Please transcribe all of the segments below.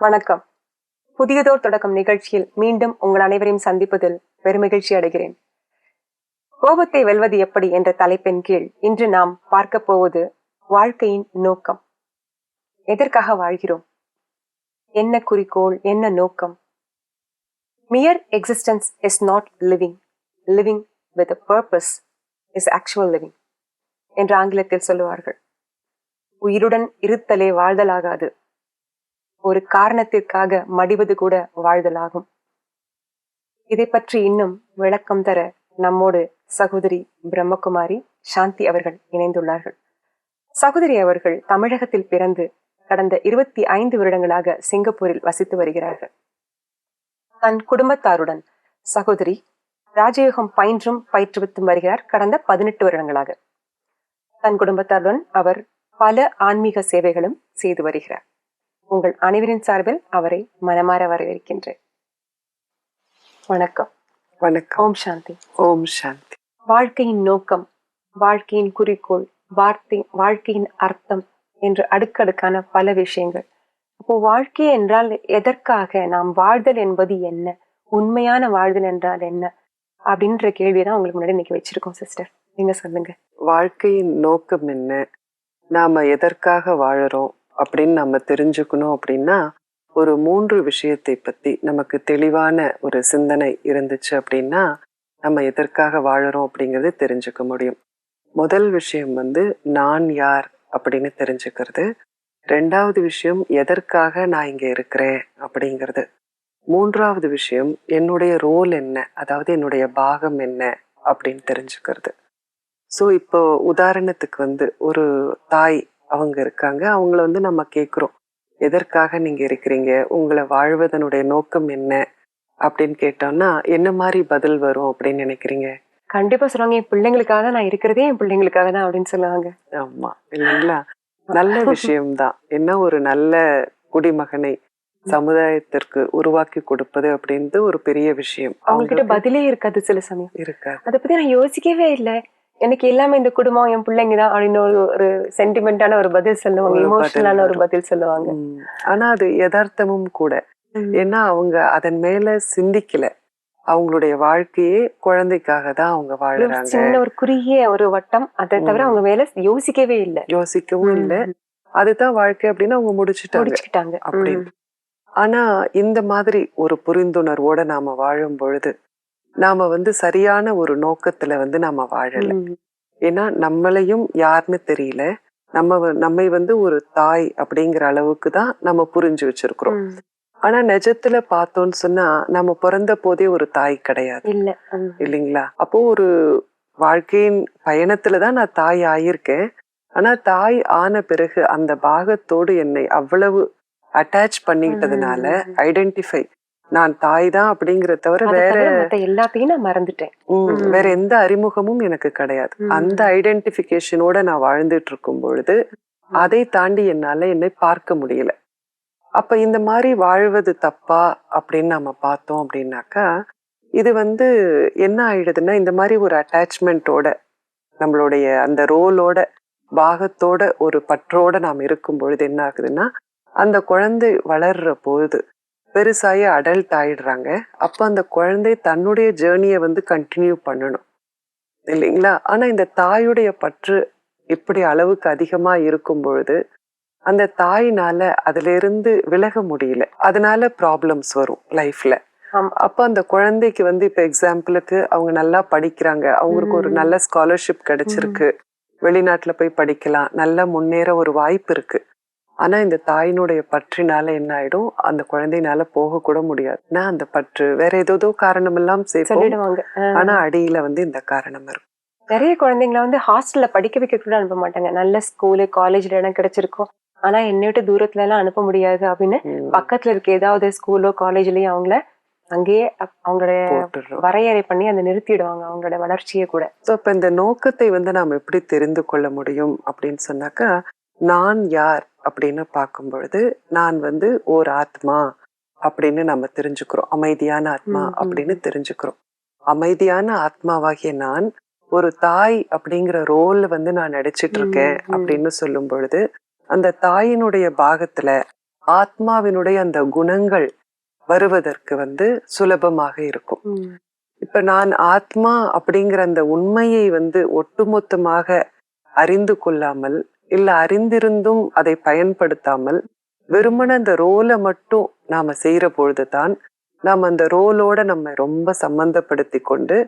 வணக்கம். புதியதோர் தொடக்கம் நிகழ்ச்சியில் மீண்டும் உங்கள் அனைவரையும் சந்திப்பதில் பெருமகிழ்ச்சி அடைகிறேன். கோபத்தை வெல்வது எப்படி என்ற தலைப்பின் கீழ் இன்று நாம் பார்க்க போவது வாழ்க்கையின் நோக்கம். எதற்காக வாழ்கிறோம்? என்ன குறிக்கோள் என்ன நோக்கம்? Mere existence is not living living with purpose is actual living என்று ஆங்கிலத்தில் சொல்லுவார்கள். உயிருடன் இருத்தலே வாழ்தலாகாது. ஒரு காரணத்திற்காக மடிவது கூட வாழ்தலாகும். இதை பற்றி இன்னும் விளக்கம் தர நம்மோடு சகோதரி பிரம்மகுமாரி சாந்தி அவர்கள் இணைந்துள்ளார்கள். சகோதரி அவர்கள் தமிழகத்தில் பிறந்து கடந்த இருபத்தி ஐந்து வருடங்களாக சிங்கப்பூரில் வசித்து வருகிறார்கள். தன் குடும்பத்தாருடன் சகோதரி ராஜயோகம் பயின்றும் பயிற்றுவித்தும் வருகிறார் கடந்த பதினெட்டு வருடங்களாக. தன் குடும்பத்தாருடன் அவர் பல ஆன்மீக சேவைகளும் செய்து வருகிறார். உங்கள் அனைவரின் சார்பில் அவரை மனமாற வரவேற்கின்றேன். வணக்கம். வணக்கம். ஓம் சாந்தி. ஓம் சாந்தி. வாழ்க்கையின் நோக்கம் வாழ்க்கையின் குறிக்கோள் வார்த்தை வாழ்க்கையின் அர்த்தம் என்று அடுக்கடுக்கான பல விஷயங்கள். அப்போ வாழ்க்கை என்றால் எதற்காக நாம் வாழ்தல் என்பது என்ன? உண்மையான வாழ்தல் என்றால் என்ன? அப்படின்ற கேள்வியை தான் உங்களுக்கு முன்னாடி இன்னைக்கு வச்சிருக்கோம் சிஸ்டர் நீங்க சொல்லுங்க. வாழ்க்கையின் நோக்கம் என்ன? நாம எதற்காக வாழறோம்? அப்படின்னு நம்ம தெரிஞ்சுக்கணும் அப்படின்னா ஒரு மூன்று விஷயத்தை பத்தி நமக்கு தெளிவான ஒரு சிந்தனை இருந்துச்சு அப்படின்னா நம்ம எதற்காக வாழறோம் அப்படிங்கறது தெரிஞ்சுக்க முடியும். முதல் விஷயம் வந்து நான் யார் அப்படின்னு தெரிஞ்சுக்கிறது. ரெண்டாவது விஷயம் எதற்காக நான் இங்க இருக்கிறேன் அப்படிங்கிறது. மூன்றாவது விஷயம் என்னுடைய ரோல் என்ன? அதாவது என்னுடைய பாகம் என்ன? அப்படின்னு தெரிஞ்சுக்கிறது. ஸோ இப்போ உதாரணத்துக்கு வந்து ஒரு தாய் அவங்க இருக்காங்க. அவங்கள வந்து நம்ம கேட்குறோம் எதற்காக நீங்க இருக்கிறீங்க? உங்களை வாழ்வதனுடைய நோக்கம் என்ன? அப்படின்னு கேட்டோம்னா என்ன மாதிரி பதில் வரும்? அப்படின்னு நினைக்கிறீங்க? கண்டிப்பா சொல்லுவாங்க. என் பிள்ளைங்களுக்காக நான் இருக்கிறதே என் பிள்ளைங்களுக்காக தான் அப்படின்னு சொல்லுவாங்க. ஆமா. இல்லைங்களா? நல்ல விஷயம்தான். என்ன ஒரு நல்ல குடிமகனை சமுதாயத்திற்கு உருவாக்கி கொடுப்பது அப்படின்றது ஒரு பெரிய விஷயம். அவங்க கிட்ட பதிலே இருக்காது சில சமயம். இருக்காது. அதை பத்தி நான் யோசிக்கவே இல்லை. எனக்கு எல்லாமே இந்த குடும்பம் என் பிள்ளைங்க தான் அப்படின்னு ஒரு ஒரு சென்டிமெண்டான ஒரு பதில் சொல்லுவாங்க. இமோஷனலான ஒரு. பதில் சொல்லுவாங்க. ஆனா அது யதார்த்தமும் கூட. ஏன்னா அவங்க அதன் மேல சிந்திக்கல. அவங்களுடைய வாழ்க்கையே குழந்தைக்காக தான் அவங்க வாழுறாங்க. சின்ன ஒரு குறுகிய ஒரு வட்டம். அதை தவிர. அவங்க மேல யோசிக்கவே இல்லை. யோசிக்கவும் இல்ல. அதுதான் வாழ்க்கை அப்படின்னு அவங்க முடிச்சுட்டாங்க. அப்படின்னு. ஆனா இந்த மாதிரி ஒரு புரிந்துணர்வோட நாம வாழும் பொழுது நாம வந்து சரியான ஒரு நோக்கத்துல வந்து நாம வாழல. ஏன்னா நம்மளையும் யாருன்னு தெரியல நம்ம நம்மை வந்து ஒரு தாய் அப்படிங்கிற அளவுக்கு தான் நம்ம புரிஞ்சு வச்சிருக்கிறோம். ஆனா நிஜத்துல பார்த்தோம்னு சொன்னா நம்ம பிறந்த போதே ஒரு தாய் கிடையாது. இல்லைங்களா அப்போ ஒரு வாழ்க்கையின் பயணத்துல தான் நான் தாய் ஆயிருக்கேன் ஆனா தாய் ஆன பிறகு அந்த பாகத்தோடு என்னை அவ்வளவு அட்டாச் பண்ணிக்கிட்டதுனால. ஐடென்டிஃபை நான் தாய் தான் அப்படிங்கறத தவிர வேற எல்லாத்தையும் நான் மறந்துட்டேன். வேற எந்த அறிமுகமும் எனக்கு கிடையாது. அந்த ஐடென்டிபிகேஷனோட நான் வாழ்ந்துட்டு இருக்கும் பொழுது அதை தாண்டி என்னால என்னை பார்க்க முடியல அப்ப இந்த மாதிரி வாழ்வது தப்பா அப்படின்னு நம்ம பார்த்தோம் அப்படின்னாக்கா இது வந்து என்ன ஆயிடுதுன்னா இந்த மாதிரி ஒரு அட்டாச்மெண்ட்டோட நம்மளுடைய அந்த ரோலோட பாகத்தோட ஒரு பற்றோட நாம் இருக்கும் பொழுது என்ன ஆகுதுன்னா அந்த குழந்தை வளர்ற பொழுது பெருசாகி அடல்ட் ஆயிடுறாங்க. அப்ப அந்த குழந்தை தன்னுடைய ஜேர்னியை வந்து கண்டினியூ பண்ணணும். இல்லைங்களா? ஆனா இந்த தாயுடைய பற்று இப்படி அளவுக்கு அதிகமா இருக்கும் பொழுது அந்த தாயினால அதுல இருந்து விலக முடியல. அதனால ப்ராப்ளம்ஸ் வரும் லைஃப்ல. அப்ப அந்த குழந்தைக்கு வந்து இப்ப எக்ஸாம்பிளுக்கு அவங்க நல்லா படிக்கிறாங்க. அவங்களுக்கு ஒரு. நல்ல ஸ்காலர்ஷிப் கிடைச்சிருக்கு. வெளிநாட்டுல போய் படிக்கலாம். நல்லா முன்னேற ஒரு வாய்ப்பு இருக்கு. ஆனா இந்த தாயினுடைய பற்றினால என்ன ஆயிடும்? அந்த குழந்தைனால போக கூட முடியாது. ஏன்னா அந்த பற்று வேற ஏதோ காரணம் எல்லாம் சொல்லிடுவாங்க. ஆனா அடியில வந்து இந்த காரணம் இருக்கும். நிறைய குழந்தைங்களை வந்து ஹாஸ்டல்ல படிக்க வைக்க கூட அனுப்ப மாட்டாங்க. நல்ல ஸ்கூலு காலேஜ்ல இடம் கிடைச்சிருக்கும். ஆனா என்னை விட்டு தூரத்துல எல்லாம் அனுப்ப முடியாது அப்படின்னு பக்கத்துல இருக்க ஏதாவது ஸ்கூலோ காலேஜ்லயும் அவங்கள அங்கேயே அவங்களுடைய போட்டுடுறோம். வரையறை பண்ணி அதை நிறுத்திடுவாங்க அவங்களோட வளர்ச்சியை கூட. ஸோ இப்போ இந்த நோக்கத்தை வந்து நாம் எப்படி தெரிந்து கொள்ள முடியும் அப்படின்னு சொன்னாக்கா நான் யார்? அப்படின்னு பார்க்கும் பொழுது நான் வந்து ஓர் ஆத்மா அப்படின்னு நம்ம தெரிஞ்சுக்கிறோம் அமைதியான ஆத்மா. அப்படின்னு தெரிஞ்சுக்கிறோம் அமைதியான ஆத்மாவாகிய நான் ஒரு தாய் அப்படிங்கிற ரோல் வந்து நான் நடிச்சிட்டு இருக்கேன். அப்படின்னு சொல்லும் பொழுது அந்த தாயினுடைய பாகத்துல ஆத்மாவினுடைய அந்த குணங்கள் வருவதற்கு வந்து சுலபமாக இருக்கும். இப்ப நான் ஆத்மா அப்படிங்கிற அந்த உண்மையை வந்து ஒட்டுமொத்தமாக அறிந்து கொள்ளாமல் இல்ல அறிந்திருந்தும் அதை பயன்படுத்தாமல் வெறுமன அந்த ரோலை மட்டும் நாம செய்யற பொழுதுதான் நாம் அந்த ரோலோட நம்ம ரொம்ப சம்பந்தப்படுத்தி கொண்டு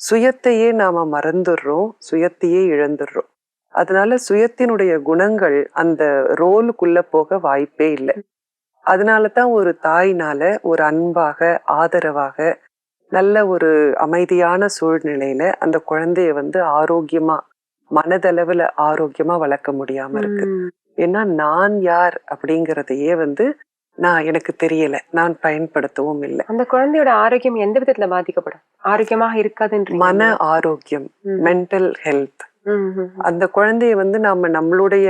சுயத்தையே நாம மறந்துடுறோம் சுயத்தையே இழந்துடுறோம். அதனால சுயத்தினுடைய குணங்கள் அந்த ரோலுக்குள்ள போக வாய்ப்பே இல்லை. அதனால தான் ஒரு தாய்னால ஒரு அன்பாக ஆதரவாக நல்ல ஒரு அமைதியான சூழ்நிலையில அந்த குழந்தைய வந்து ஆரோக்கியமா மனதளவுல ஆரோக்கியமா வளர்க்க முடியாம இருக்கு. ஏன்னா நான் யார் அப்படிங்கறதையே வந்து நான் எனக்கு தெரியல. நான் பயன்படுத்தவும் இல்லை. அந்த குழந்தையோட ஆரோக்கியம் எந்த விதத்துல பாதிக்கப்படும்? ஆரோக்கியமாக இருக்காதுன்ற மன ஆரோக்கியம் மென்டல் ஹெல்த் அந்த குழந்தைய வந்து நாம நம்மளுடைய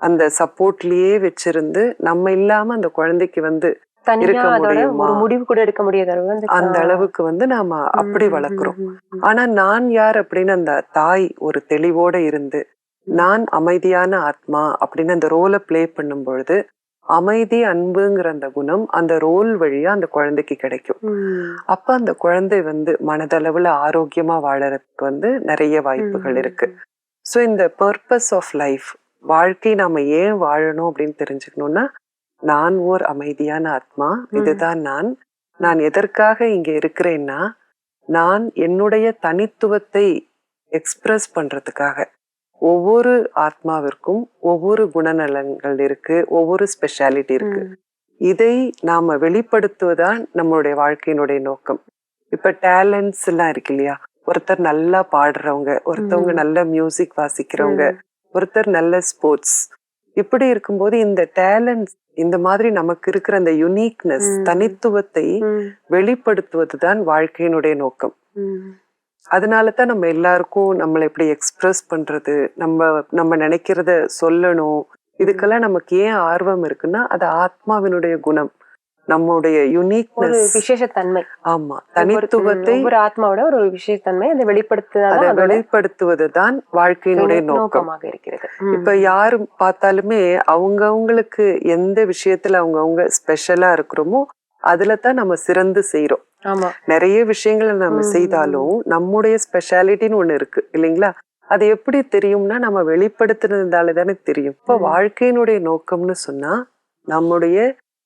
அந்த சப்போர்ட்லயே வச்சிருந்து நம்ம இல்லாம அந்த குழந்தைக்கு வந்து இருக்க முடியுமா? ஒரு முடிவு கூட எடுக்க முடியாத அந்த அளவுக்கு வந்து நாம அப்படி வளர்க்குறோம் ஆனா நான் யார் அப்படின்னு அந்த தாய் ஒரு தெளிவோட இருந்து நான் அமைதியான ஆத்மா அப்படின்னு அந்த ரோலை ப்ளே பண்ணும் பொழுது அமைதி அன்புங்கிற அந்த குணம் அந்த ரோல் வழியா அந்த குழந்தைக்கு கிடைக்கும். அப்ப அந்த குழந்தை வந்து மனதளவுல ஆரோக்கியமா வாழறதுக்கு வந்து நிறைய வாய்ப்புகள். இருக்கு ஸோ இந்த பர்பஸ் ஆஃப் லைஃப் வாழ்க்கை நாம ஏன் வாழணும் அப்படின்னு தெரிஞ்சுக்கணும்னா நான் ஓர் அமைதியான ஆத்மா. இதுதான் நான். நான் எதற்காக இங்க இருக்கிறேன்னா நான் என்னுடைய தனித்துவத்தை எக்ஸ்பிரஸ் பண்றதுக்காக. ஒவ்வொரு ஆத்மாவிற்கும் ஒவ்வொரு குணநலங்கள் இருக்கு ஒவ்வொரு ஸ்பெஷாலிட்டி இருக்கு. இதை நாம வெளிப்படுத்துவதுதான் நம்மளுடைய வாழ்க்கையினுடைய நோக்கம். இப்ப டேலண்ட்ஸ் எல்லாம் இருக்கு இல்லையா? ஒருத்தர் நல்லா பாடுறவங்க ஒருத்தவங்க. நல்ல மியூசிக் வாசிக்கிறவங்க. ஒருத்தர் நல்ல ஸ்போர்ட்ஸ் இப்படி இருக்கும்போது இந்த டேலண்ட்ஸ் இந்த மாதிரி நமக்கு இருக்கிற அந்த யுனிக்னஸ். தனித்துவத்தை. வெளிப்படுத்துவதுதான் வாழ்க்கையினுடைய நோக்கம். அதனால தான் நம்ம எல்லாருக்கும் நம்மளை எப்படி எக்ஸ்பிரஸ் பண்றது நம்ம நம்ம நினைக்கிறத சொல்லணும் இதுக்கெல்லாம் நமக்கு ஏன் ஆர்வம் இருக்குன்னா அது ஆத்மாவினுடைய குணம் நம்முடைய ஒரு யுனிக்னஸ் விசேஷத்தன்மை. ஆமா தனித்துவத்தை ஒவ்வொரு ஆத்மாவோட ஒரு விசேஷத்தன்மை அதை அதை வெளிப்படுத்துதான் அதோட வெளிப்படுத்துவதுதான் வாழ்க்கையினுடைய நோக்கம் நோக்கமாக இருக்கிறது. இப்ப யாரு பார்த்தாலுமே அவங்கவங்களுக்கு எந்த விஷயத்துல அவங்கவங்க ஸ்பெஷலா இருக்கிறோமோ அதுல தான் நம்ம சிறந்து செய்றோம். ஆமா. நிறைய விஷயங்களை நம்ம. செய்தாலும் நம்முடைய ஸ்பெஷாலிட்டின்னு ஒண்ணு இருக்கு இல்லைங்களா? அது எப்படி தெரியும்னா நம்ம வெளிப்படுத்துனதால தானே தெரியும். இப்ப. வாழ்க்கையினுடைய நோக்கம்னு சொன்னா நம்முடைய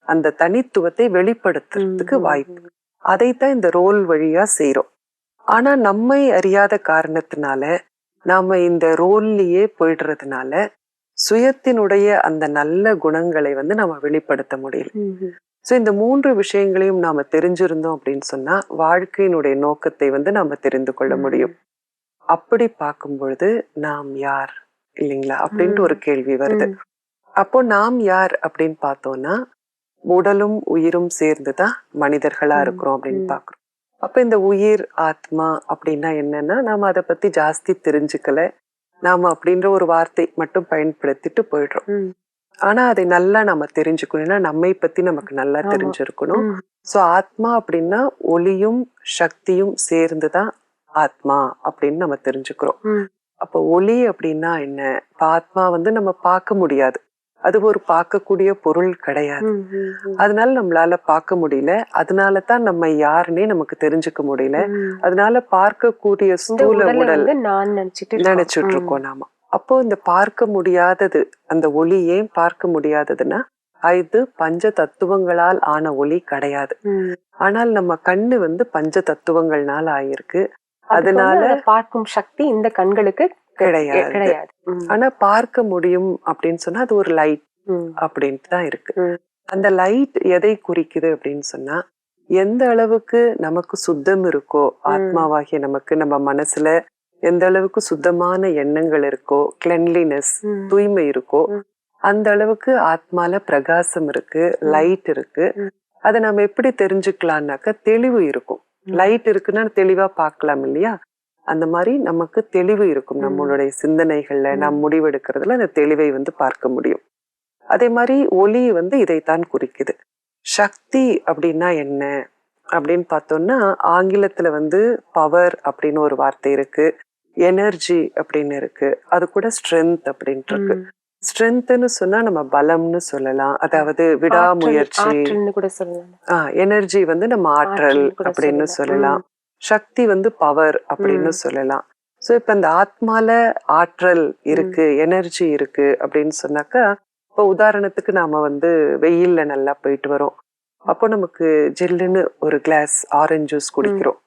அந்த தனித்துவத்தை வெளிப்படுத்துறதுக்கு. வாய்ப்பு. அதைத்தான் இந்த ரோல் வழியா செய்றோம். ஆனா நம்மை அறியாத காரணத்தினால நாம இந்த ரோல்லயே போயிடுறதுனால சுயத்தினுடைய அந்த நல்ல குணங்களை வந்து நம்ம வெளிப்படுத்த முடியல. சோ இந்த மூன்று விஷயங்களையும் நாம தெரிஞ்சிருந்தோம் அப்படின்னு சொன்னா வாழ்க்கையினுடைய நோக்கத்தை வந்து நாம தெரிந்து கொள்ள முடியும். அப்படி பார்க்கும் பொழுது நாம் யார்? இல்லைங்களா? அப்படின்ட்டு ஒரு கேள்வி வருது. அப்போ நாம் யார் அப்படின்னு பார்த்தோம்னா உடலும் உயிரும் சேர்ந்துதான் மனிதர்களா இருக்கிறோம் அப்படின்னு. பாக்குறோம் அப்ப இந்த உயிர் ஆத்மா அப்படின்னா என்னன்னா நாம அதை பத்தி ஜாஸ்தி தெரிஞ்சுக்கல நாம அப்படின்ற ஒரு வார்த்தை மட்டும் பயன்படுத்திட்டு போயிடுறோம். ஆனா அதை நல்லா நம்ம தெரிஞ்சுக்கணும் ஏன்னா நம்மை பத்தி நமக்கு நல்லா. தெரிஞ்சிருக்கணும். சோ ஆத்மா அப்படின்னா ஒளியும் சக்தியும் சேர்ந்துதான் ஆத்மா அப்படின்னு நம்ம தெரிஞ்சுக்கிறோம். அப்போ ஒளி அப்படின்னா என்ன ஆத்மா வந்து நம்ம பார்க்க முடியாது அது ஒரு பார்க்கக்கூடிய பொருள் கிடையாது. அதனால நம்மளால பார்க்க முடியல அதனால தான் நம்ம யாருன்னே நமக்கு தெரிஞ்சுக்க முடியல. அதனால பார்க்கக்கூடிய ஸ்தூல உடலை நினைச்சிட்டு இருக்கோம். நாம அப்போ இந்த பார்க்க முடியாதது அந்த ஒளி ஏன் பார்க்க முடியாததுன்னா இது பஞ்ச தத்துவங்களால் ஆன ஒளி கிடையாது. ஆனால் நம்ம கண்ணு வந்து பஞ்ச தத்துவங்கள்னால ஆயிருக்கு அதனால அதை பார்க்கும் சக்தி இந்த கண்களுக்கு கிடையாது. ஆனா பார்க்க முடியும் அப்படின்னு சொன்னா அது ஒரு லைட். அப்படின்ட்டு தான் இருக்கு. அந்த லைட் எதை குறிக்குது அப்படின்னு சொன்னா எந்த அளவுக்கு நமக்கு சுத்தம் இருக்கோ ஆத்மாவாகிய நமக்கு நம்ம மனசுல எந்த அளவுக்கு சுத்தமான எண்ணங்கள் இருக்கோ கிளென்லினஸ். தூய்மை இருக்கோ. அந்த அளவுக்கு ஆத்மால பிரகாசம் இருக்கு லைட் இருக்கு. அதை நம்ம எப்படி தெரிஞ்சுக்கலாம்னாக்க தெளிவு இருக்கும். லைட் இருக்குன்னா தெளிவா பார்க்கலாம் இல்லையா அந்த மாதிரி நமக்கு தெளிவு இருக்கும். நம்மளுடைய சிந்தனைகள்ல. நாம் முடிவெடுக்கிறதுல அந்த தெளிவை வந்து பார்க்க முடியும். அதே மாதிரி ஒளி வந்து இதைத்தான் குறிக்குது. சக்தி அப்படின்னா என்ன? அப்படின்னு பார்த்தோம்னா ஆங்கிலத்துல வந்து பவர் அப்படின்னு ஒரு வார்த்தை இருக்கு. எனர்ஜி அப்படின்னு இருக்கு. அது கூட ஸ்ட்ரென்த் அப்படின்ட்டு இருக்கு. ஸ்ட்ரென்த்னு சொன்னா நம்ம பலம்னு சொல்லலாம். அதாவது விடாமுயற்சி. கூட சொல்லலாம். எனர்ஜி வந்து நம்ம ஆற்றல் அப்படின்னு சொல்லலாம். சக்தி வந்து பவர் அப்படின்னு. சொல்லலாம். சோ இப்ப இந்த ஆத்மால ஆற்றல் இருக்கு எனர்ஜி இருக்கு அப்படின்னு சொன்னாக்கா இப்போ உதாரணத்துக்கு நாம வந்து வெயில்ல நல்லா போயிட்டு வரோம். அப்போ நமக்கு ஜில்லுன்னு ஒரு கிளாஸ் ஆரஞ்சு ஜூஸ் குடிக்கிறோம்.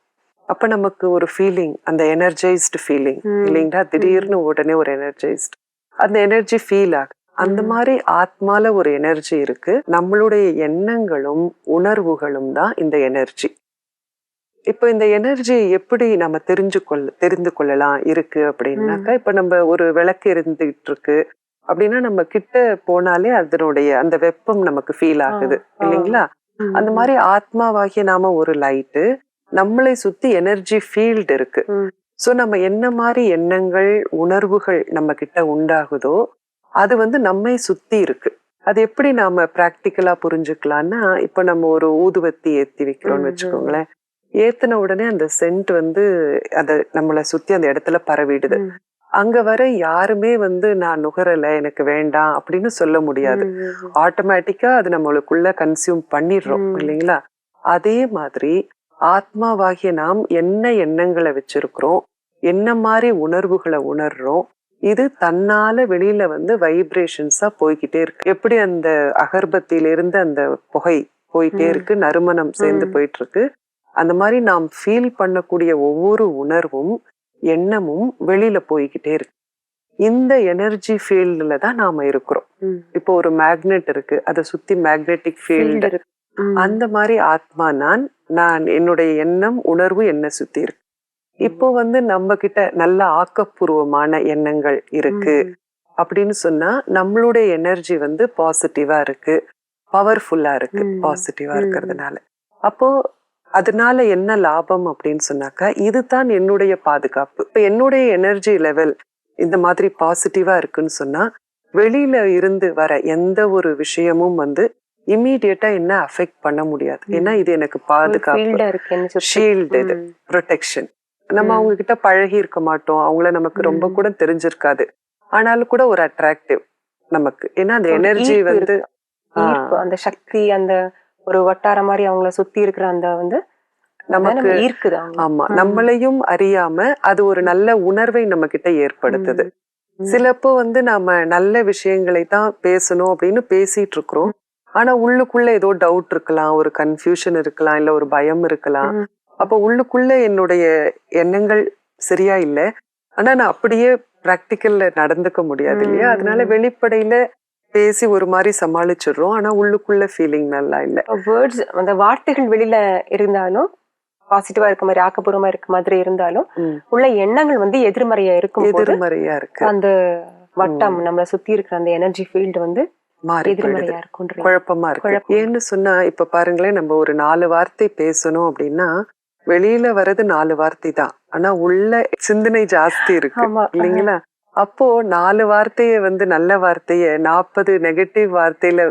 அப்ப நமக்கு ஒரு ஃபீலிங் அந்த எனர்ஜைஸ்டு ஃபீலிங். இல்லைங்களா? திடீர்னு உடனே ஒரு எனர்ஜைஸ்டு அந்த எனர்ஜி ஃபீல் ஆகுது அந்த. மாதிரி ஆத்மால ஒரு எனர்ஜி இருக்கு. நம்மளுடைய எண்ணங்களும் உணர்வுகளும் தான் இந்த எனர்ஜி இப்போ இந்த எனர்ஜி எப்படி நம்ம தெரிஞ்சு கொள்ள தெரிந்து கொள்ளலாம் இருக்கு அப்படின்னாக்கா இப்ப நம்ம ஒரு விளக்கு இருந்துகிட்டு இருக்கு அப்படின்னா நம்ம கிட்ட போனாலே அதனுடைய அந்த வெப்பம் நமக்கு ஃபீல் ஆகுது. இல்லைங்களா. அந்த மாதிரி ஆத்மாவாகிய நாம ஒரு லைட்டு நம்மளை சுத்தி எனர்ஜி ஃபீல்டு இருக்கு. சோ நம்ம என்ன மாதிரி எண்ணங்கள் உணர்வுகள் நம்ம கிட்ட உண்டாகுதோ அது வந்து நம்மை சுத்தி இருக்கு அது எப்படி நாம பிராக்டிக்கலா புரிஞ்சுக்கலாம்னா இப்ப நம்ம ஒரு ஊதுவத்தி ஏத்தி வைக்கிறோம்னு. வச்சுக்கோங்களேன் ஏத்தின உடனே அந்த சென்ட் வந்து அத நம்மள சுத்தி அந்த இடத்துல பரவிடுது. அங்க வர யாருமே வந்து நான் நுகரல எனக்கு வேண்டாம் அப்படின்னு சொல்ல முடியாது. ஆட்டோமேட்டிக்கா அது நம்மளுக்குள்ள கன்சியூம் பண்ணிடுறோம். இல்லைங்களா அதே மாதிரி ஆத்மாவாகிய நாம் என்ன எண்ணங்களை வச்சிருக்கிறோம் என்ன மாதிரி உணர்வுகளை உணர்றோம் இது தன்னால வெளியில வந்து வைப்ரேஷன்ஸா போய்கிட்டே இருக்கு எப்படி அந்த அகர்பத்தியில இருந்து அந்த புகை போயிட்டே. இருக்கு நறுமணம் சேர்ந்து. போயிட்டு இருக்கு அந்த மாதிரி நாம் ஃபீல் பண்ணக்கூடிய ஒவ்வொரு உணர்வும் எண்ணமும் வெளியில போய்கிட்டே இருக்கு இந்த எனர்ஜி ஃபீல்டுல தான் நாம இருக்கிறோம். இப்போ ஒரு மேக்னெட் இருக்கு அதை சுத்தி மேக்னெட்டிக் ஃபீல்டு. அந்த மாதிரி ஆத்மா நான் நான் என்னுடைய எண்ணம் உணர்வு என்ன சுத்தி இருக்கு இப்போ வந்து நம்ம கிட்ட நல்ல ஆக்கப்பூர்வமான எண்ணங்கள் இருக்கு. அப்படின்னு சொன்னா நம்மளுடைய எனர்ஜி வந்து பாசிட்டிவா இருக்கு பவர்ஃபுல்லா இருக்கு. பாசிட்டிவா. இருக்கிறதுனால அப்போ அதனால என்ன லாபம் அப்படின்னு சொன்னாக்கா இதுதான் என்னுடைய பாதுகாப்பு இப்ப என்னுடைய எனர்ஜி லெவல் இந்த மாதிரி பாசிட்டிவா இருக்குன்னு சொன்னா வெளியில இருந்து வர எந்த ஒரு விஷயமும் வந்து இம்மீடியட்டா என்ன அஃபெக்ட் பண்ண முடியாது. ஏன்னா இது எனக்கு பாதுகாப்பு. ஷீல்டு இது. ப்ரொடெக்ஷன் நம்ம. அவங்க கிட்ட பழகி இருக்க மாட்டோம் அவங்கள நமக்கு ரொம்ப. கூட தெரிஞ்சிருக்காது ஆனாலும் கூட ஒரு அட்ராக்டிவ் நமக்கு ஏன்னா அந்த எனர்ஜி வந்து அந்த சக்தி அந்த ஒரு வட்டார மாதிரி அவங்கள சுத்தி இருக்கிற அந்த வந்து நமக்கு ஈர்க்குது ஆமா. நம்மளையும் அறியாம அது ஒரு நல்ல உணர்வை நம்ம கிட்ட ஏற்படுத்துது. சிலப்போ வந்து நாம நல்ல விஷயங்களை தான் பேசணும் அப்படின்னு பேசிட்டு இருக்கிறோம் ஆனா உள்ளுக்குள்ள ஏதோ டவுட் இருக்கலாம் ஒரு கன்ஃபியூஷன் இருக்கலாம் இல்ல ஒரு பயம் இருக்கலாம். அப்ப உள்ளுக்குள்ள என்னுடைய எண்ணங்கள் சரியா இல்ல ஆனா நான் அப்படியே பிராக்டிக்கல்ல நடந்துக்க முடியாது இல்லையா. அதனால வெளிப்படையில பேசி ஒரு மாதிரி சமாளிச்சிடுறோம். ஆனா உள்ளுக்குள்ள ஃபீலிங் நல்லா இல்ல. வேர்ட்ஸ் அந்த வார்த்தைகள் வெளியில இருந்தாலும் பாசிட்டிவா இருக்க மாதிரி ஆக்கப்பூர்வமா இருக்க மாதிரி இருந்தாலும். உள்ள எண்ணங்கள் வந்து எதிர்மறையா இருக்கும் எதிர்மறையா இருக்கு. அந்த வட்டம் நம்மள சுத்தி இருக்கிற அந்த எனர்ஜி ஃபீல்டு வந்து குழப்பமா இருக்கு. ஏன்னு சொன்னா இப்ப பாருங்களேன் நம்ம ஒரு நாலு வார்த்தை பேசணும் அப்படின்னா வெளியில வர்றது நாலு வார்த்தை தான். ஆனா உள்ள சிந்தனை ஜாஸ்தி இருக்கு. இல்லைங்களா? அப்போ நாலு வார்த்தைய வந்து நல்ல வார்த்தைய நாற்பது நெகட்டிவ் வார்த்தையில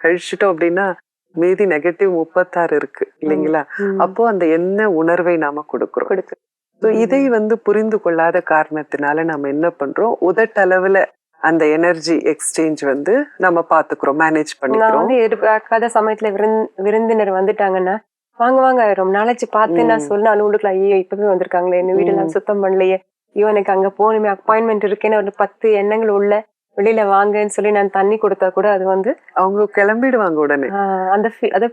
கழிச்சிட்டோம் அப்படின்னா மீதி நெகட்டிவ் முப்பத்தாறு இருக்கு இல்லைங்களா. அப்போ அந்த என்ன உணர்வை நாம கொடுக்கிறோம் இதை வந்து புரிந்து கொள்ளாத காரணத்தினால நம்ம என்ன பண்றோம் உதட்டளவுல அந்த எனர்ஜி எக்ஸ்சேஞ்ச் வந்து நம்ம பாத்துக்கிறோம் மேனேஜ் பண்ணிக்கிறோம் எதிர்பார்க்காத சமயத்துல விருந்- விருந்தினர் வந்துட்டாங்கன்னா வாங்க வாங்க ரொம்ப நாளாச்சு பார்த்து. நான் சொன்னாலும் உள்ளுக்குள்ள ஐயோ இப்பவே வந்திருக்காங்களே என்ன வீடெல்லாம். சுத்தம் பண்ணலையே ஐயோ எனக்கு அங்க போகணுமே அப்பாயின்மெண்ட் இருக்கேன்னு ஒரு பத்து எண்ணங்கள் உள்ள வெளியில வாங்கன்னு சொல்லி நான் தண்ணி கொடுத்தா கூட அது வந்து அவங்க கிளம்பிடுவாங்க உடனே. அந்த அது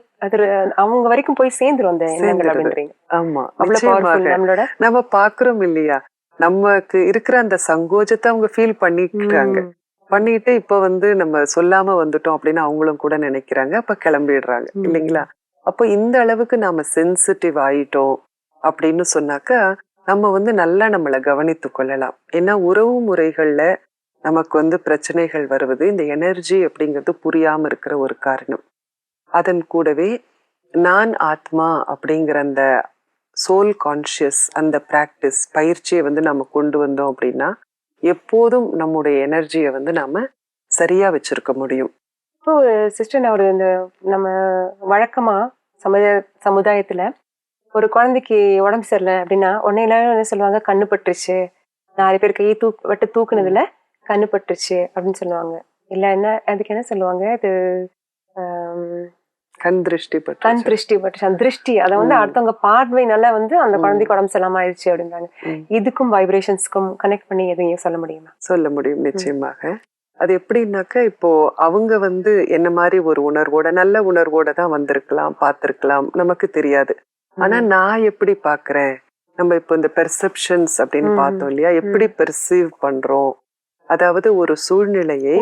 அவங்க வரைக்கும் போய் சேர்ந்துரும் அந்த எண்ணங்கள். அப்படின்றீங்க. ஆமா நம்மளோட நம்ம பாக்குறோம் இல்லையா? நமக்கு இருக்கிற அந்த சங்கோஜத்தை அவங்க ஃபீல் பண்ணிக்கிறாங்க. பண்ணிட்டு இப்ப வந்து நம்ம சொல்லாம வந்துட்டோம் அப்படின்னு அவங்களும் கூட நினைக்கிறாங்க. அப்ப கிளம்பிடுறாங்க. இல்லைங்களா? அப்போ இந்த அளவுக்கு நாம சென்சிட்டிவ் ஆயிட்டோம் அப்படின்னு சொன்னாக்கா நம்ம வந்து நல்லா நம்மளை கவனித்து கொள்ளலாம். ஏன்னா உறவு முறைகள்ல நமக்கு வந்து பிரச்சனைகள் வருவது இந்த எனர்ஜி அப்படிங்கிறது புரியாம இருக்கிற ஒரு காரணம். அதன் கூடவே நான் ஆத்மா அப்படிங்கிற அந்த சோல் கான்ஷியஸ் அந்த பிராக்டிஸ் பயிற்சியை வந்து நம்ம கொண்டு வந்தோம் அப்படின்னா எப்போதும் நம்முடைய எனர்ஜியை வந்து நாம சரியா வச்சிருக்க முடியும். இப்போ சிஸ்டர் நான் ஒரு இந்த நம்ம வழக்கமா சமுதாய சமுதாயத்துல ஒரு குழந்தைக்கு உடம்பு சரியில்லை அப்படின்னா உடனே எல்லாரும் என்ன சொல்லுவாங்க? கண்ணு பட்டுருச்சு. நாலு பேர் கையை தூக்கு வட்டு தூக்குனதுல கண்ணு பட்டுருச்சு அப்படின்னு சொல்லுவாங்க. இல்ல என்ன அதுக்கு என்ன சொல்லுவாங்க? அது கண் திருஷ்டி கண் பட்டு திருஷ்டி பட்டு அந்த திருஷ்டி அதை வந்து. அடுத்தவங்க பார்வைனால வந்து அந்த. குழந்தைக்கு உடம்பு சரியில்லாம ஆயிடுச்சு அப்படின்றாங்க. இதுக்கும் வைப்ரேஷன்ஸ்க்கும் கனெக்ட் பண்ணி எதையும் சொல்ல முடியுமா? சொல்ல முடியும் நிச்சயமாக. அது எப்படின்னாக்க இப்போ அவங்க வந்து என்ன மாதிரி ஒரு உணர்வோட நல்ல உணர்வோட தான் வந்திருக்கலாம் பார்த்திருக்கலாம். நமக்கு தெரியாது. ஆனா நான் எப்படி பாக்குறேன்? நம்ம இப்போ இந்த பெர்செப்ஷன்ஸ் அப்படின்னு. பார்த்தோம் இல்லையா? எப்படி பெர்சீவ் பண்றோம்? அதாவது ஒரு சூழ்நிலையை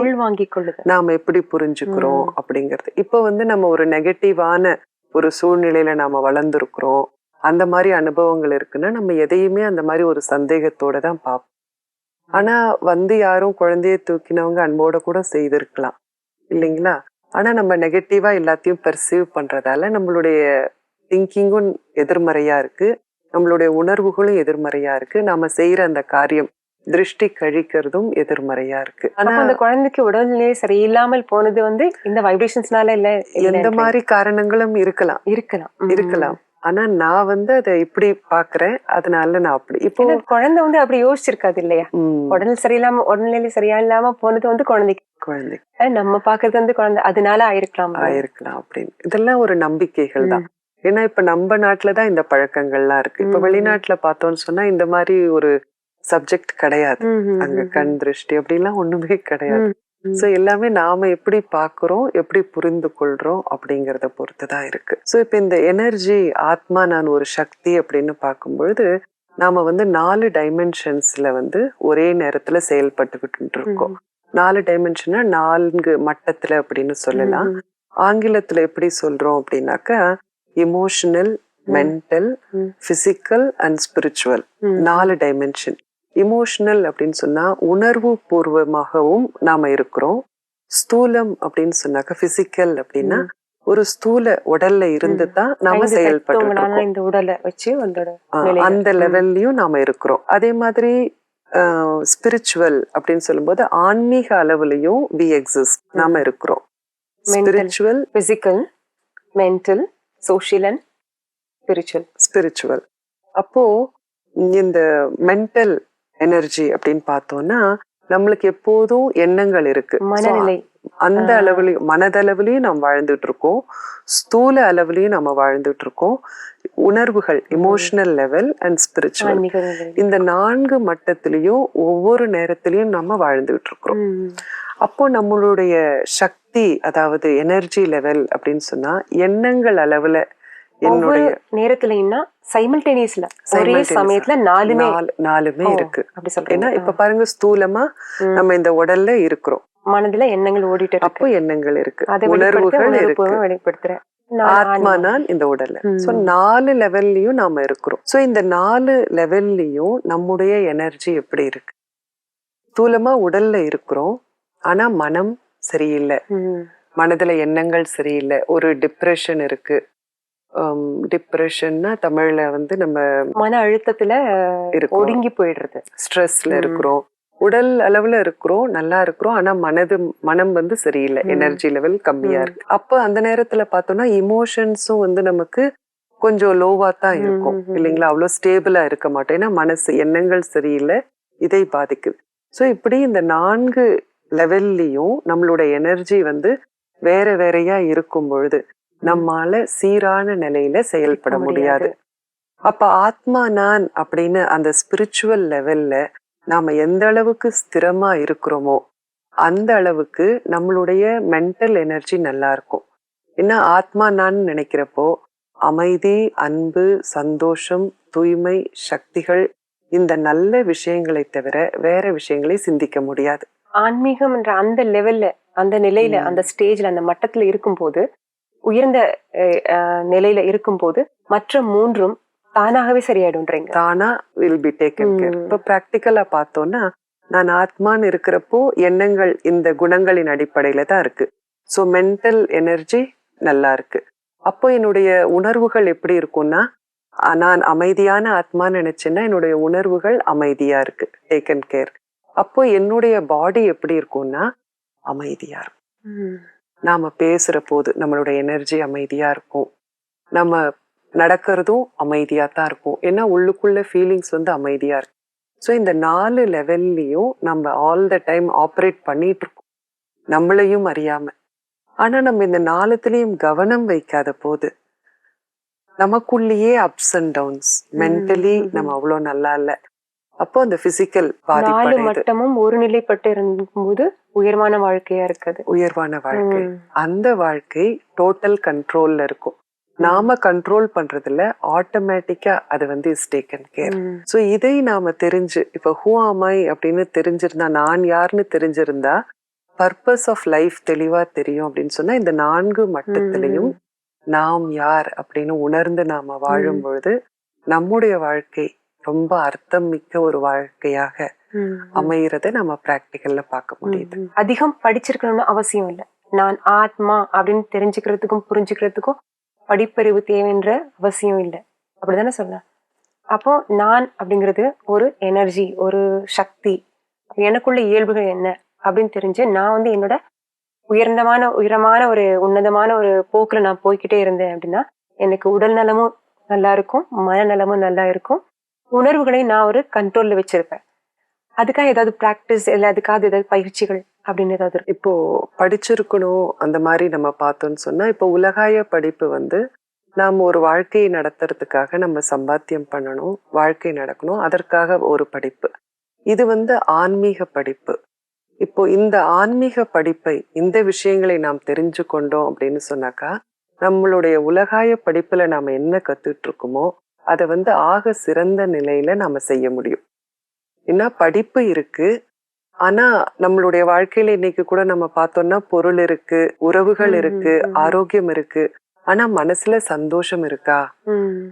நாம எப்படி புரிஞ்சுக்கிறோம். அப்படிங்கிறது. இப்போ வந்து நம்ம ஒரு நெகட்டிவான ஒரு சூழ்நிலையில நாம வளர்ந்துருக்கிறோம். அந்த மாதிரி அனுபவங்கள் இருக்குன்னா நம்ம எதையுமே அந்த மாதிரி ஒரு சந்தேகத்தோட தான் பார்ப்போம் ஆனா வந்து யாரும் குழந்தைய தூக்கினவங்க அன்போட கூட செய்திருக்கலாம். இல்லைங்களா? ஆனா நம்ம நெகட்டிவா எல்லாத்தையும் பெர்சீவ் பண்றதால நம்மளுடைய திங்கிங்கும் எதிர்மறையா இருக்கு. நம்மளுடைய உணர்வுகளும் எதிர்மறையா இருக்கு. நாம செய்யற அந்த காரியம் திருஷ்டி கழிக்கிறதும் எதிர்மறையா இருக்கு. ஆனா அந்த குழந்தைக்கு உடல்நிலை சரியில்லாமல் போனது வந்து இந்த வைப்ரேஷன்ஸ்னால இல்ல எந்த. மாதிரி காரணங்களும் இருக்கலாம். இருக்கலாம். இருக்கலாம். ஆனா நான் வந்து அதை இப்படி பாக்குறேன். அதனால நான் அப்படி. இப்போ குழந்தை வந்து அப்படி யோசிச்சிருக்காது இல்லையா? உடல் சரியில்லாம உடல்நிலை சரியா இல்லாம போனது வந்து குழந்தைக்கு. குழந்தை நம்ம பாக்குறது வந்து குழந்தை அதனால ஆயிருக்கலாம். ஆயிருக்கலாம் அப்படின்னு. இதெல்லாம் ஒரு நம்பிக்கைகள் தான். ஏன்னா இப்ப நம்ம நாட்டுல தான் இந்த பழக்கங்கள்லாம் இருக்கு. இப்ப. வெளிநாட்டுல பார்த்தோம்னு சொன்னா இந்த மாதிரி ஒரு சப்ஜெக்ட் கிடையாது. அங்க கண் திருஷ்டி அப்படிலாம் ஒண்ணுமே கிடையாது. சோ எல்லாமே நாம எப்படி பாக்குறோம் எப்படி புரிந்து கொள்றோம் அப்படிங்கறத பொறுத்து தான் இருக்கு. சோ இப்ப இந்த எனர்ஜி ஆத்மா நான் ஒரு சக்தி அப்படின்னு பார்க்கும் பொழுது நாம வந்து நாலு டைமென்ஷன்ஸ்ல வந்து ஒரே நேரத்துல செயல்பட்டுக்கிட்டு இருக்கோம். நாலு டைமென்ஷனா நான்கு மட்டத்துல அப்படின்னு சொல்லலாம். ஆங்கிலத்துல எப்படி சொல்றோம் அப்படின்னாக்கா emotional mental. Physical and spiritual. நாலு டைமென்ஷன் இமோஷனல் அப்படின்னு சொன்னா உணர்வு பூர்வமாகவும் நாம இருக்கிறோம் ஸ்தூலம் அப்படின்னு சொன்னாக்க பிசிக்கல் அப்படின்னா ஒரு ஸ்தூல உடல்ல இருந்து தான் நாம இருக்கோம் இந்த உடலை வச்சு. அந்த. லெவல்லையும் நாம இருக்கிறோம் அதே மாதிரி ஸ்பிரிச்சுவல் அப்படின்னு சொல்லும்போது ஆன்மீக அளவுலயும் வி எக்ஸிஸ்ட் நாம இருக்கிறோம். Spiritual physical mental social and spiritual spiritual அப்போ இந்த மென்டல் எனர்ஜி அப்படின்னு பார்த்தோம்னா நம்மளுக்கு எப்போதும் எண்ணங்கள் இருக்கு. மனநிலை. அந்த. அளவுலயும் மனதளவுலயும் நாம் வாழ்ந்துட்டு இருக்கோம் ஸ்தூல அளவுலயும் நம்ம வாழ்ந்துட்டு இருக்கோம் உணர்வுகள் இமோஷனல் லெவல் அண்ட் ஸ்பிரிச்சுவல். இந்த நான்கு மட்டத்திலையும் ஒவ்வொரு நேரத்திலையும் நம்ம வாழ்ந்துட்டு இருக்கிறோம். அப்போ நம்மளுடைய சக்தி அதாவது எனர்ஜி லெவல் அப்படின்னு சொன்னா எண்ணங்கள் அளவுல என்னுடைய நேரத்துலயும்னா சைமல்டேனியஸ்ல ஒரே. சமயத்துல நாலுமே நாலு நாலுமே இருக்கு. அப்படி ஏன்னா இப்ப பாருங்க ஸ்தூலமா. நம்ம இந்த உடல்ல இருக்கிறோம். மனதுல எண்ணங்கள் ஓடிட்டு அப்போ எண்ணங்கள் இருக்கு. உணர்வுகள் இருக்கு. வெளிப்படுத்துறேன். ஆத்மா. நான் இந்த உடல்ல. சோ நாலு லெவல்லயும் நாம இருக்கிறோம். சோ இந்த நாலு லெவல்லயும் நம்முடைய எனர்ஜி எப்படி இருக்கு? ஸ்தூலமா உடல்ல இருக்கிறோம். ஆனா மனம் சரியில்லை. மனதுல எண்ணங்கள் சரியில்லை. ஒரு டிப்ரெஷன் இருக்கு. டிப்ரெஷன்னா தமிழ்ல வந்து நம்ம மன அழுத்தத்துல ஒடுங்கி போயிடுறது. ஸ்ட்ரெஸ்ல. இருக்கிறோம். உடல் அளவுல இருக்கிறோம் நல்லா இருக்கிறோம். ஆனா மனது மனம் வந்து சரியில்லை. எனர்ஜி லெவல் கம்மியா. இருக்கு. அப்ப அந்த நேரத்துல பார்த்தோம்னா இமோஷன்ஸும் வந்து நமக்கு கொஞ்சம் லோவா தான் இருக்கும். இல்லைங்களா? அவ்வளவு ஸ்டேபிளா இருக்க மாட்டோம். ஏன்னா மனசு எண்ணங்கள் சரியில்லை. இதை பாதிக்குது. சோ இப்படி இந்த நான்கு லெவல்லையும் நம்மளோட எனர்ஜி வந்து வேற வேறையா இருக்கும் பொழுது நம்மால சீரான நிலையில செயல்பட முடியாது. அப்ப ஆத்மா நான் அப்படின்னு அந்த ஸ்பிரிச்சுவல் லெவல்ல நாம எந்த அளவுக்கு ஸ்திரமா இருக்கிறோமோ அந்த அளவுக்கு நம்மளுடைய மென்டல் எனர்ஜி நல்லா இருக்கும். ஏன்னா ஆத்மா நான் நினைக்கிறப்போ அமைதி அன்பு சந்தோஷம் தூய்மை சக்திகள் இந்த நல்ல விஷயங்களை தவிர வேற விஷயங்களை சிந்திக்க முடியாது. ஆன்மீகம் என்ற அந்த லெவல்ல அந்த நிலையில. அந்த ஸ்டேஜ்ல அந்த மட்டத்துல இருக்கும்போது உயர்ந்த நிலையில இருக்கும்போது மற்ற மூன்றும் தானாகவே சரியாயிடும்ன்றீங்க. தானா வில் பி டேக்கன். இப்ப பிராக்டிக்கலா பார்த்தோம்னா நான் ஆத்மான்னு இருக்கிறப்போ எண்ணங்கள் இந்த குணங்களின் அடிப்படையில தான் இருக்கு. ஸோ மென்டல் எனர்ஜி நல்லா இருக்கு. அப்போ என்னுடைய உணர்வுகள் எப்படி இருக்கும்னா நான் அமைதியான ஆத்மான்னு நினைச்சேன்னா என்னுடைய உணர்வுகள் அமைதியா இருக்கு. டேக்கன் கேர் அப்போ என்னுடைய பாடி எப்படி இருக்கும்னா அமைதியா இருக்கும். நாம பேசுற போது நம்மளோட எனர்ஜி அமைதியா இருக்கும். நம்ம நடக்கிறதும் அமைதியா தான் இருக்கும். ஏன்னா உள்ளுக்குள்ள ஃபீலிங்ஸ் வந்து அமைதியா இருக்கு. ஸோ இந்த நாலு லெவல்லையும் நம்ம ஆல் த டைம் ஆப்ரேட் பண்ணிட்டு இருக்கோம். நம்மளையும் அறியாம. ஆனா நம்ம இந்த நாளத்திலையும் கவனம் வைக்காத போது நமக்குள்ளேயே அப்ஸ் அண்ட் டவுன்ஸ் மென்டலி. நம்ம அவ்வளவு நல்லா இல்ல. அப்போ அந்த பிசிக்கல் நாலு மட்டமும் ஒரு நிலைப்பட்டு இருக்கும்போது உயர்வான வாழ்க்கையா இருக்குது. உயர்வான வாழ்க்கை. அந்த வாழ்க்கை டோட்டல் கண்ட்ரோல்ல இருக்கும். நாம கண்ட்ரோல் பண்றதுல ஆட்டோமேட்டிக்கா அது வந்து இஸ் டேக்கன் கேர். ஸோ இதை நாம தெரிஞ்சு இப்ப ஹூ அமை அப்படின்னு தெரிஞ்சிருந்தா நான் யாருன்னு தெரிஞ்சிருந்தா பர்பஸ் ஆஃப் லைஃப் தெளிவா தெரியும் அப்படின்னு சொன்னா இந்த நான்கு மட்டத்திலையும் நாம் யார் அப்படின்னு உணர்ந்து நாம வாழும் பொழுது நம்முடைய வாழ்க்கை ரொம்ப அர்த்தம் மிக்க ஒரு வாழ்க்கையாக. அமைகிறத நம்ம பிராக்டிக்கல்ல பார்க்க முடியுது. அதிகம் படிச்சிருக்கணும்னு அவசியம் இல்லை. நான் ஆத்மா அப்படின்னு தெரிஞ்சுக்கிறதுக்கும் புரிஞ்சுக்கிறதுக்கும் படிப்பறிவு தேவைன்ற அவசியம் இல்லை. அப்படிதானே சொல்லலாம் அப்போ நான் அப்படிங்கிறது ஒரு எனர்ஜி ஒரு சக்தி. எனக்குள்ள இயல்புகள் என்ன அப்படின்னு தெரிஞ்சு நான் வந்து என்னோட உயர்ந்தமான உயரமான ஒரு உன்னதமான ஒரு போக்குல நான் போய்க்கிட்டே இருந்தேன் அப்படின்னா எனக்கு உடல் நலமும் நல்லா இருக்கும் மனநலமும் நல்லா இருக்கும். உணர்வுகளை நான் ஒரு கண்ட்ரோல்ல வச்சிருப்பேன். அதுக்காக ஏதாவது பிராக்டிஸ் இல்லை அதுக்காக ஏதாவது பயிற்சிகள் அப்படின்னு ஏதாவது இருக்கு. இப்போ படிச்சிருக்கணும் அந்த மாதிரி நம்ம பார்த்தோம்னு சொன்னா இப்போ உலகாய படிப்பு வந்து நாம் ஒரு வாழ்க்கையை நடத்துறதுக்காக நம்ம சம்பாத்தியம் பண்ணணும் வாழ்க்கை நடக்கணும் அதற்காக ஒரு படிப்பு. இது வந்து ஆன்மீக படிப்பு. இப்போ இந்த ஆன்மீக படிப்பை இந்த விஷயங்களை நாம் தெரிஞ்சு கொண்டோம் அப்படின்னு சொன்னாக்கா நம்மளுடைய உலகாய படிப்புல நாம என்ன கத்துட்டு இருக்கோமோ அதை வந்து ஆக சிறந்த நிலையில நாம செய்ய முடியும். ஏன்னா படிப்பு இருக்கு. ஆனா நம்மளுடைய வாழ்க்கையில இன்னைக்கு கூட நம்ம பார்த்தோம்னா பொருள் இருக்கு உறவுகள் இருக்கு. ஆரோக்கியம் இருக்கு. ஆனா மனசுல சந்தோஷம் இருக்கா?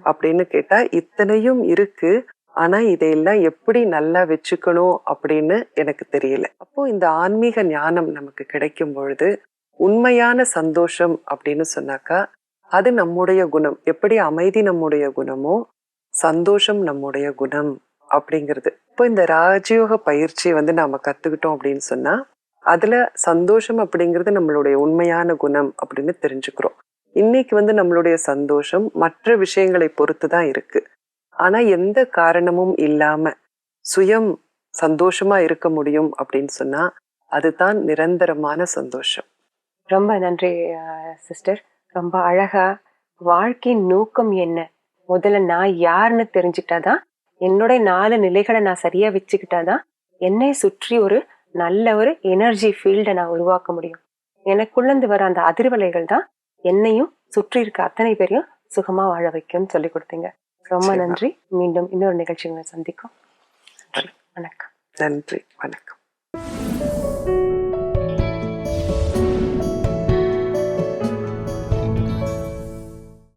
அப்படின்னு கேட்டா இத்தனையும் இருக்கு. ஆனா இதையெல்லாம் எப்படி நல்லா வச்சுக்கணும் அப்படின்னு எனக்கு தெரியல. அப்போ இந்த ஆன்மீக ஞானம் நமக்கு கிடைக்கும் பொழுது உண்மையான சந்தோஷம் அப்படின்னு சொன்னாக்கா அது நம்முடைய குணம். எப்படி அமைதி நம்முடைய குணமோ சந்தோஷம் நம்முடைய குணம் அப்படிங்கிறது. இப்போ இந்த ராஜயோக பயிற்சியை வந்து நாம கத்துக்கிட்டோம் அப்படின்னு சொன்னா அதுல சந்தோஷம் அப்படிங்கிறது நம்மளுடைய உண்மையான குணம் அப்படின்னு தெரிஞ்சுக்கிறோம். இன்னைக்கு வந்து நம்மளுடைய சந்தோஷம் மற்ற விஷயங்களை பொறுத்து தான் இருக்கு. ஆனா எந்த காரணமும் இல்லாம சுயம் சந்தோஷமா இருக்க முடியும் அப்படின்னு சொன்னா அதுதான் நிரந்தரமான சந்தோஷம். ரொம்ப நன்றி சிஸ்டர். ரொம்ப அழகா வாழ்க்கையின் நோக்கம் என்ன? முதல்ல நான் யாருன்னு தெரிஞ்சுக்கிட்டாதான் என்னோட நாலு நிலைகளை நான் சரியா வச்சுக்கிட்டாதான் என்னை சுற்றி ஒரு நல்ல ஒரு எனர்ஜி ஃபீல்டை நான் உருவாக்க முடியும். எனக்குள்ளந்து வர அந்த அதிர்வலைகள் தான் என்னையும் சுற்றி இருக்க அத்தனை பேரையும் சுகமா வாழ வைக்கும்னு சொல்லி கொடுத்தீங்க. ரொம்ப. நன்றி. மீண்டும் இன்னொரு நிகழ்ச்சிகளை சந்திக்கும். நன்றி. வணக்கம். நன்றி. வணக்கம்.